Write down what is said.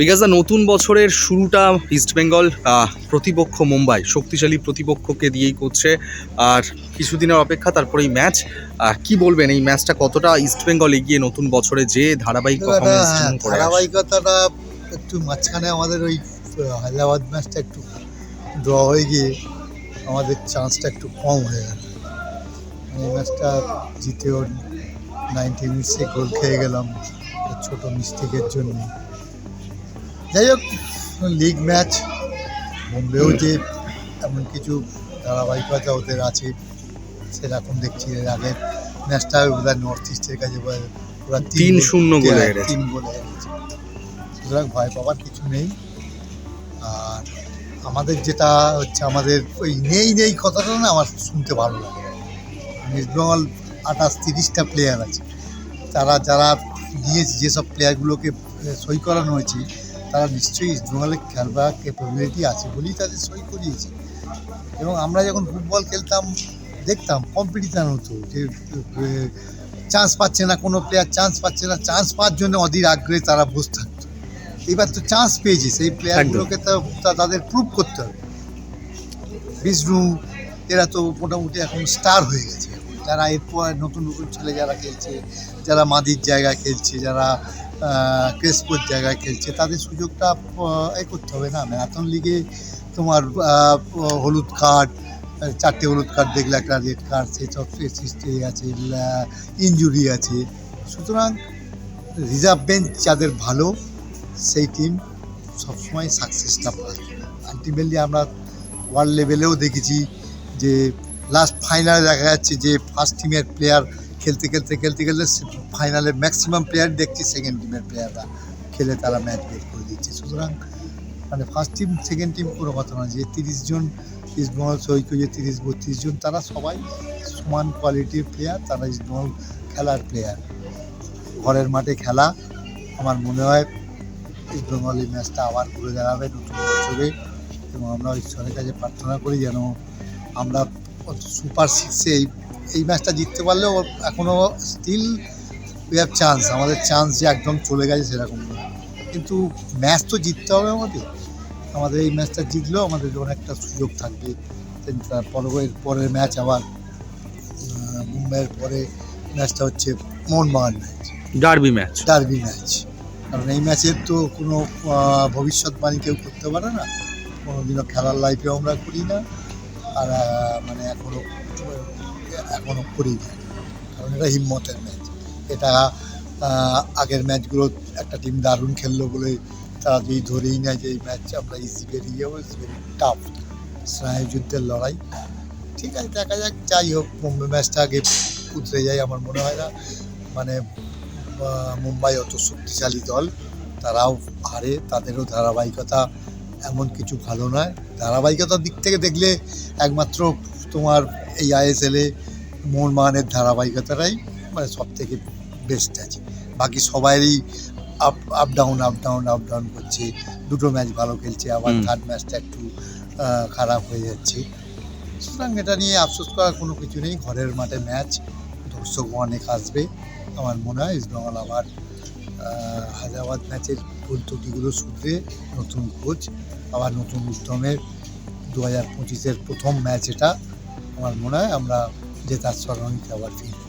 Because the নতুন বছরের শুরুটা ইস্টবেঙ্গল প্রতিপক্ষ মুম্বাই শক্তিশালী প্রতিপক্ষকে দিয়েই করছে। আর কিছুদিনের অপেক্ষা তারপরেই ম্যাচ কি বলবেন এই ম্যাচটা কতটা ইস্টবেঙ্গল এগিয়ে নতুন বছরে যে ধারাবাহিক হ্যাঁ? ধারাবাহিকতাটা একটু মাঝখানে আমাদের ওই হায়দ্রাবাদ ম্যাচটা একটু ড্র হয়ে গিয়ে আমাদের চান্সটা একটু কম হয়ে গেল। এই ম্যাচটা জিতেও নাইনটি মিনিটসে গোল খেয়ে গেলাম ছোটো মিস্টেকের জন্য। যাই হোক লিগ ম্যাচ বোম্বেও যে এমন কিছু ধারাবাহিকতা ওদের আছে সেরকম দেখছি এর আগে ম্যাচটা ওরা নর্থ ইস্টের কাছে বোধহয় ওরা তিন শূন্য গোলে হ্যাঁ, তিন গোলে হেরেছে। সুতরাং ভয় পাওয়ার কিছু নেই। আর আমাদের যেটা হচ্ছে আমাদের ওই নেই নেই কথাটা না আমার শুনতে ভালো লাগে। ওয়েস্ট বেঙ্গল আঠাশ তিরিশটা প্লেয়ার আছে। তারা যারা নিয়েছে যেসব প্লেয়ারগুলোকে সই করানো হয়েছে তারা নিশ্চয়ই ইস্ট বেঙ্গলে খেলবার ক্যাপাবিলিটি আছে বলেই তাদের সই করিয়েছে। এবং আমরা যখন ফুটবল খেলতাম দেখতাম কম্পিটিশান হতো যে চান্স পাচ্ছে না কোনো প্লেয়ার চান্স পাচ্ছে না চান্স পাওয়ার জন্য অধীর আগ্রহে তারা বসে থাকতো। এবার তো চান্স পেয়েছে সেই প্লেয়ারগুলোকে তো তা- তাদের প্রুভ করতে হবে। বিষ্ণু এরা তো মোটামুটি এখন স্টার হয়ে গেছে। যারা এরপর নতুন নতুন ছেলে যারা খেলছে যারা মাদির জায়গায় খেলছে যারা ক্রেসপোর জায়গায় খেলছে, তাদের সুযোগটা এ করতে হবে না। ম্যারাথন লিগে তোমার হলুদ কার্ড চারটে হলুদ কার্ড দেখলে একটা রেড কার্ড সেই সব সৃষ্টি আছে ইঞ্জুরি আছে। সুতরাং রিজার্ভ বেঞ্চ যাদের ভালো, সেই টিম সবসময় সাকসেসটা পায়। আলটিমেটলি আমরা ওয়ার্ল্ড লেভেলেও দেখেছি যে, লাস্ট ফাইনালে দেখা যাচ্ছে যে, ফার্স্ট টিমের প্লেয়ার খেলতে খেলতে খেলতে খেলতে ফাইনালে ম্যাক্সিমাম প্লেয়ার দেখছি সেকেন্ড টিমের প্লেয়াররা খেলে তারা ম্যাচ বের করে দিচ্ছে। সুতরাং মানে ফার্স্ট টিম সেকেন্ড টিম কোনো কথা নয়। যে তিরিশ জন ইস্টবেঙ্গল সৈক্য যে তিরিশ, বত্রিশ জন, তারা সবাই সমান কোয়ালিটির প্লেয়ার তারা ইস্টবেঙ্গল খেলার প্লেয়ার ঘরের মাঠে খেলা, আমার মনে হয় ইস্টবেঙ্গল এই ম্যাচটা আবার ঘুরে দাঁড়াবে নতুন বছরে এবং আমরা ঈশ্বরের কাছে প্রার্থনা করি যেন আমরা সুপার সিক্সে এই এই ম্যাচটা জিততে পারলেও এখনও স্টিল উই হ্যাভ চান্স আমাদের চান্স যে একদম চলে গেছে সেরকম নয় কিন্তু ম্যাচ তো জিততে হবে আমাদের। আমাদের এই ম্যাচটা জিতলেও আমাদের অনেকটা সুযোগ থাকবে। পরের পরের ম্যাচ আবার মুম্বাইয়ের পরে ম্যাচটা হচ্ছে Mohun Bagan match. Derby match. Derby match. কারণ এই ম্যাচের তো কোনো ভবিষ্যৎবাণী কেউ করতে পারে না। কোনোদিনও খেলার লাইফেও আমরা করি না। আর মানে এখনও এখনও করি না কারণ এটা হিম্মতের ম্যাচ এটা আগের ম্যাচগুলো একটা টিম দারুণ খেললো বলে তারা যদি ধরেই নেয় যে এই ম্যাচ আমরা ইজি বেরিয়ে যাব ভেরি টাফ স্নায়ুযুদ্ধের লড়াই। ঠিক আছে, দেখা যাক, যাই হোক, মুম্বাই ম্যাচটা আগে উতরে যায় আমার মনে হয় না। মানে মুম্বাই অত শক্তিশালী দল, তারাও হারে, তাদেরও ধারাবাহিকতা এমন কিছু ভালো নয়। ধারাবাহিকতার দিক থেকে দেখলে একমাত্র তোমার এই আইএসএলে মোহনবাগানের ধারাবাহিকতাটাই মানে সব থেকে বেস্ট আছে। বাকি সবাইরই up up down up down up down করছে। দুটো ম্যাচ ভালো খেলছে আবার থার্ড ম্যাচটা একটু খারাপ হয়ে যাচ্ছে। সুতরাং এটা নিয়ে আফসোস করার কোনো কিছু নেই। ঘরের মাঠে ম্যাচ দর্শক অনেক আসবে। আমার মনে হয় ইস্টবেঙ্গল আবার হায়দ্রাবাদ ম্যাচের ভুল ত্রুটিগুলো শুধরে নতুন কোচ আবার নতুন উদ্যমের দু হাজার পঁচিশের প্রথম ম্যাচ এটা। আমার মনে হয় আমরা جزء از سالن توافق